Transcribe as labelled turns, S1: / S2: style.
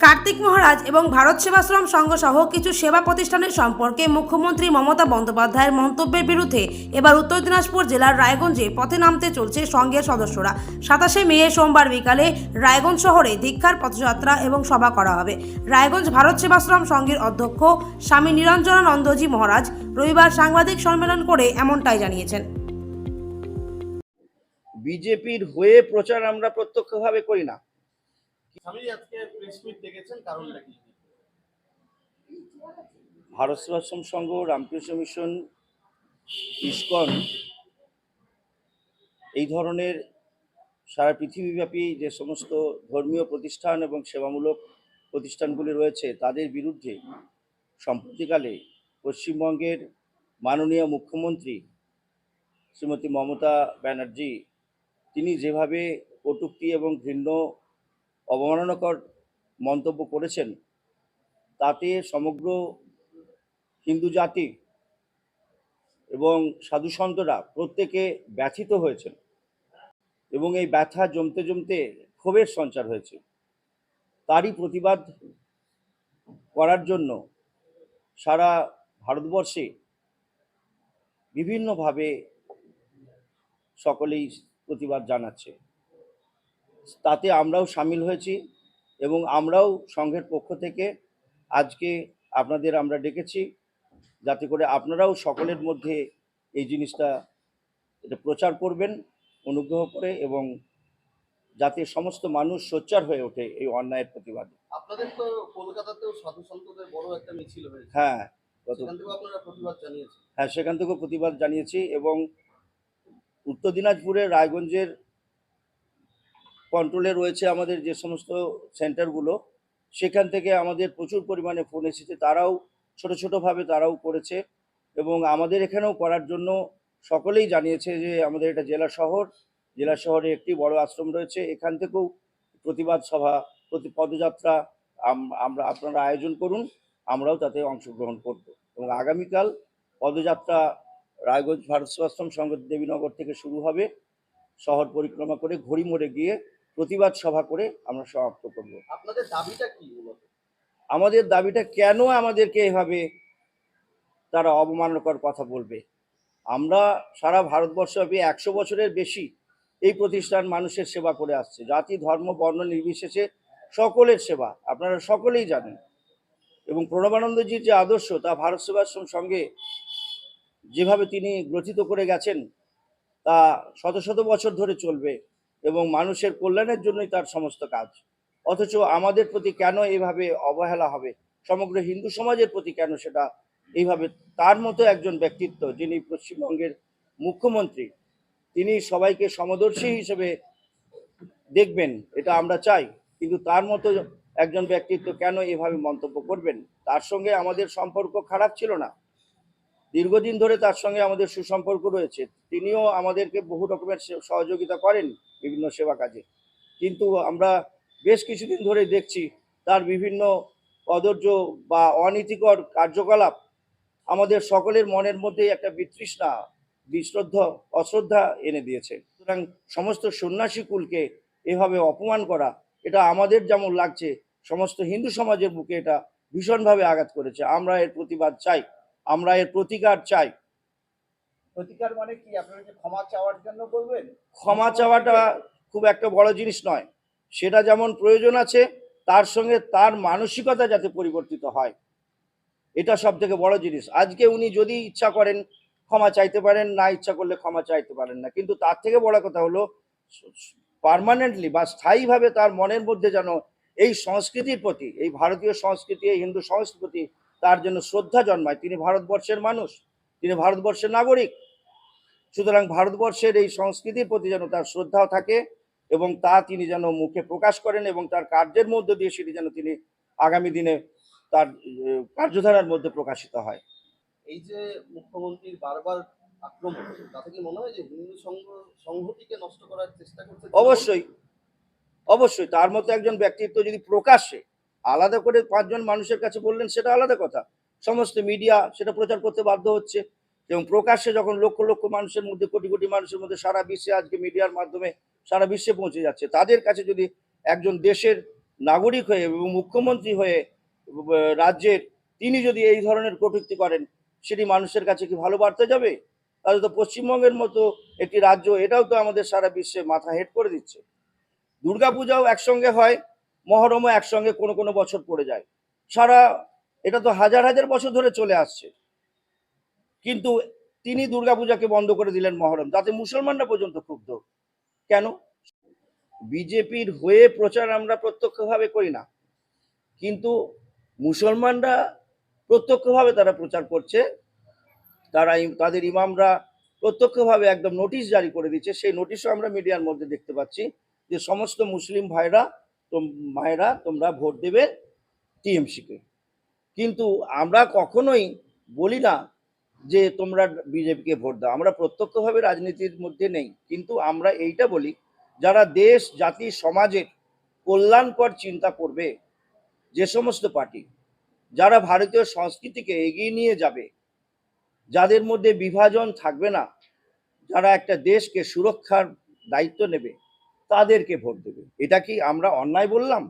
S1: কার্তিক মহারাজ এবং ভারত সেবাশ্রম সংঘ সহ কিছু সেবা প্রতিষ্ঠানের সম্পর্কে মুখ্যমন্ত্রী মমতা বন্দ্যোপাধ্যায়ের মন্তব্যের বিরুদ্ধে এবার উত্তর দিনাজপুর জেলার রায়গঞ্জে পথে নামতে চলছে সংঘের সদস্যরা। সাতাশে মে, সোমবার বিকালে রায়গঞ্জ শহরে দীক্ষার পথযাত্রা এবং সভা করা হবে। রায়গঞ্জ ভারত সেবাশ্রম সংঘের অধ্যক্ষ স্বামী নিরঞ্জনানন্দজি মহারাজ রবিবার সাংবাদিক সম্মেলন করে এমনটাই জানিয়েছেন।
S2: বিজেপির হয়ে প্রচার আমরা প্রত্যক্ষভাবে করি না। ভারত সেবাশ্রম সংঘ, রামকৃষ্ণ মিশন, ইস্কন, এই ধরনের সারা পৃথিবীব্যাপী যে সমস্ত ধর্মীয় প্রতিষ্ঠান এবং সেবামূলক প্রতিষ্ঠানগুলি রয়েছে, তাদের বিরুদ্ধে সম্প্রতিকালে পশ্চিমবঙ্গের মাননীয় মুখ্যমন্ত্রী শ্রীমতী মমতা ব্যানার্জি, তিনি যেভাবে কটুক্তি এবং ঘৃণ্য অবমাননাকর মন্তব্য করেছেন, তাতে সমগ্র হিন্দু জাতি এবং সাধুসন্তরা প্রত্যেকে ব্যথিত হয়েছেন এবং এই ব্যথা জমতে জমতে ক্ষোভের সঞ্চার হয়েছে। তারই প্রতিবাদ করার জন্য সারা ভারতবর্ষে বিভিন্নভাবে সকলেই প্রতিবাদ জানাচ্ছে। তাতে আমরাও সামিল হয়েছি এবং আমরাও সংঘের পক্ষ থেকে আজকে আপনাদের আমরা ডেকেছি যাতে করে আপনারাও সকলের মধ্যে এই জিনিসটা এটা প্রচার করবেন অনুগ্রহ করে এবং যাতে সমস্ত মানুষ সোচ্চার হয়ে ওঠে এই অন্যায়ের প্রতিবাদে।
S3: আপনাদের তো কলকাতাতেও সাধু সন্তদের বড় একটা মিছিল হয়েছে।
S2: হ্যাঁ হ্যাঁ সেখান থেকেও প্রতিবাদ জানিয়েছি এবং উত্তর দিনাজপুরের রায়গঞ্জের কন্ট্রোলে রয়েছে আমাদের যে সমস্ত সেন্টারগুলো সেখান থেকে আমাদের প্রচুর পরিমাণে ফোন এসেছে। তারাও ছোট ছোটোভাবে তারাও করেছে এবং আমাদের এখানেও করার জন্য সকলেই জানিয়েছে যে আমাদের এটা জেলা শহর। জেলা শহরে একটি বড় আশ্রম রয়েছে। এখান থেকেও প্রতিবাদ সভা, প্রতি পদযাত্রা আমরা আপনারা আয়োজন করুন, আমরাও তাতে অংশগ্রহণ করব। এবং আগামীকাল পদযাত্রা রায়গঞ্জ ভারত সেবাশ্রম সংঘ দেবীনগর থেকে শুরু হবে। শহর পরিক্রমা করে ঘড়ি মোড়ে গিয়ে প্রতিবাদ সভা করে আমরা সমাপ্ত করব।
S3: আপনাদের দাবিটা কি
S2: আমাদের দাবিটা কেন আমাদেরকে এভাবে তারা অবমাননাকর কথা বলবে? আমরা সারা ভারতবর্ষব্যাপী একশো বছরের বেশি এই প্রতিষ্ঠান মানুষের সেবা করে আসছে। জাতি ধর্ম বর্ণ নির্বিশেষে সকলের সেবা আপনারা সকলেই জানেন। এবং প্রণবানন্দজির যে আদর্শ তা ভারত সেবাশ্রম সঙ্গে যেভাবে তিনি গ্রথিত করে গেছেন তা শত শত বছর ধরে চলবে। এবং মানুষের কল্যাণের জন্যই তার সমস্ত কাজ। অথচ আমাদের প্রতি কেন এইভাবে অবহেলা হবে? সমগ্র হিন্দু সমাজের প্রতি কেন সেটা? এইভাবে তার মতো একজন ব্যক্তিত্ব যিনি পশ্চিমবঙ্গের মুখ্যমন্ত্রী, তিনি সবাইকে সমদর্শী হিসেবে দেখবেন, এটা আমরা চাই। কিন্তু তার মতো একজন ব্যক্তিত্ব কেন এভাবে মন্তব্য করবেন? তার সঙ্গে আমাদের সম্পর্ক খারাপ ছিল না। দীর্ঘদিন ধরে তার সঙ্গে আমাদের সুসম্পর্ক রয়েছে। তিনিও আমাদেরকে বহু রকমের সহযোগিতা করেন বিভিন্ন সেবা কাজে। কিন্তু আমরা বেশ কিছুদিন ধরে দেখছি তার বিভিন্ন কদর্য বা অনীতিকর কার্যকলাপ আমাদের সকলের মনের মধ্যে একটা বিতৃষ্ণা, বিশ্রদ্ধ, অশ্রদ্ধা এনে দিয়েছে। সুতরাং সমস্ত সন্ন্যাসী কুলকে এভাবে অপমান করা, এটা আমাদের যেমন লাগছে, সমস্ত হিন্দু সমাজের বুকে এটা ভীষণভাবে আঘাত করেছে। আমরা এর প্রতিবাদ চাই। আমরা এর প্রতিকার চাই।
S4: প্রতিকার মানে কি? আপনারা কি ক্ষমা চাওয়ার জন্য বলবেন?
S2: ক্ষমা চাওয়াটা খুব একটা বড় জিনিস নয়। সেটা যেমন প্রয়োজন আছে তার সঙ্গে তার মানসিকতা যাতে পরিবর্তিত হয়। এটা সব থেকে বড় জিনিস। আজকে উনি যদি ইচ্ছা করেন ক্ষমা চাইতে পারেন না ইচ্ছা করলে ক্ষমা চাইতে পারেন না। কিন্তু তার থেকে বড় কথা হলো পার্মানেন্টলি বা স্থায়ীভাবে তার মনের মধ্যে যেন এই সংস্কৃতির প্রতি এই ভারতীয় সংস্কৃতি এই হিন্দু সংস্কৃতির প্রতি তার জন্য শ্রদ্ধা জন্মায়। তিনি ভারতবর্ষের মানুষ তিনি ভারতবর্ষের নাগরিক। সুতরাং ভারতবর্ষের এই সংস্কৃতির প্রতি যেন তার শ্রদ্ধাও থাকে এবং তা তিনি যেন মুখে প্রকাশ করেন এবং তার কার্যের মধ্য দিয়ে সেটি যেন তিনি আগামী দিনে তার কার্যধারার মধ্যে প্রকাশিত হয়।
S3: এই যে মুখ্যমন্ত্রীর বারবার আক্রমণ তাতে কি মনে হয় যে হিন্দু সংঘ সংহতিকে নষ্ট করার চেষ্টা করছে?
S2: অবশ্যই। অবশ্যই তার মতো একজন ব্যক্তিত্ব যদি প্রকাশ্যে আলাদা করে পাঁচজন মানুষের কাছে বললেন, সেটা আলাদা কথা। সমস্ত মিডিয়া সেটা প্রচার করতে বাধ্য হচ্ছে। এবং প্রকাশ্যে যখন লক্ষ লক্ষ মানুষের মধ্যে, কোটি কোটি মানুষের মধ্যে সারা বিশ্বে আজকে মিডিয়ার মাধ্যমে সারা বিশ্বে পৌঁছে যাচ্ছে, তাদের কাছে যদি একজন দেশের নাগরিক হয়ে এবং মুখ্যমন্ত্রী হয়ে রাজ্যের তিনি যদি এই ধরনের কটূক্তি করেন, সেটি মানুষের কাছে কি ভালো বার্তা যাবে? তাহলে তো পশ্চিমবঙ্গের মতো একটি রাজ্য, এটাও তো আমাদের সারা বিশ্বে মাথা হেট করে দিচ্ছে। দুর্গাপূজাও একসঙ্গে হয় মহরমও একসঙ্গে কোনো কোনো বছর পড়ে যায়। সারা, এটা তো হাজার হাজার বছর ধরে চলে আসছে। কিন্তু তিনি দুর্গাপূজাকে বন্ধ করে দিলেন মহরম। তাতে মুসলমানরা পর্যন্ত ক্ষুব্ধ। কেন? বিজেপির হয়ে প্রচার আমরা প্রত্যক্ষভাবে করি না। কিন্তু মুসলমানরা প্রত্যক্ষভাবে তারা প্রচার করছে। তারা তাদের ইমামরা প্রত্যক্ষভাবে একদম নোটিশ জারি করে দিচ্ছে। সেই নোটিশও আমরা মিডিয়ার মধ্যে দেখতে পাচ্ছি যে সমস্ত মুসলিম ভাইরা মায়েরা তোমরা ভোট দেবে টিএমসিকে। কিন্তু আমরা কখনোই বলি না যে তোমরা বিজেপিকে ভোট দাও। আমরা প্রত্যক্ষভাবে রাজনীতির মধ্যে নেই। কিন্তু আমরা এইটা বলি, যারা দেশ, জাতি, সমাজের কল্যাণকর চিন্তা করবে, যে সমস্ত পার্টি, যারা ভারতীয় সংস্কৃতিকে এগিয়ে নিয়ে যাবে, যাদের মধ্যে বিভাজন থাকবে না, যারা একটা দেশকে সুরক্ষার দায়িত্ব নেবে তাদেরকে ভোট দেবে। এটা কি আমরা অন্যায় বললাম?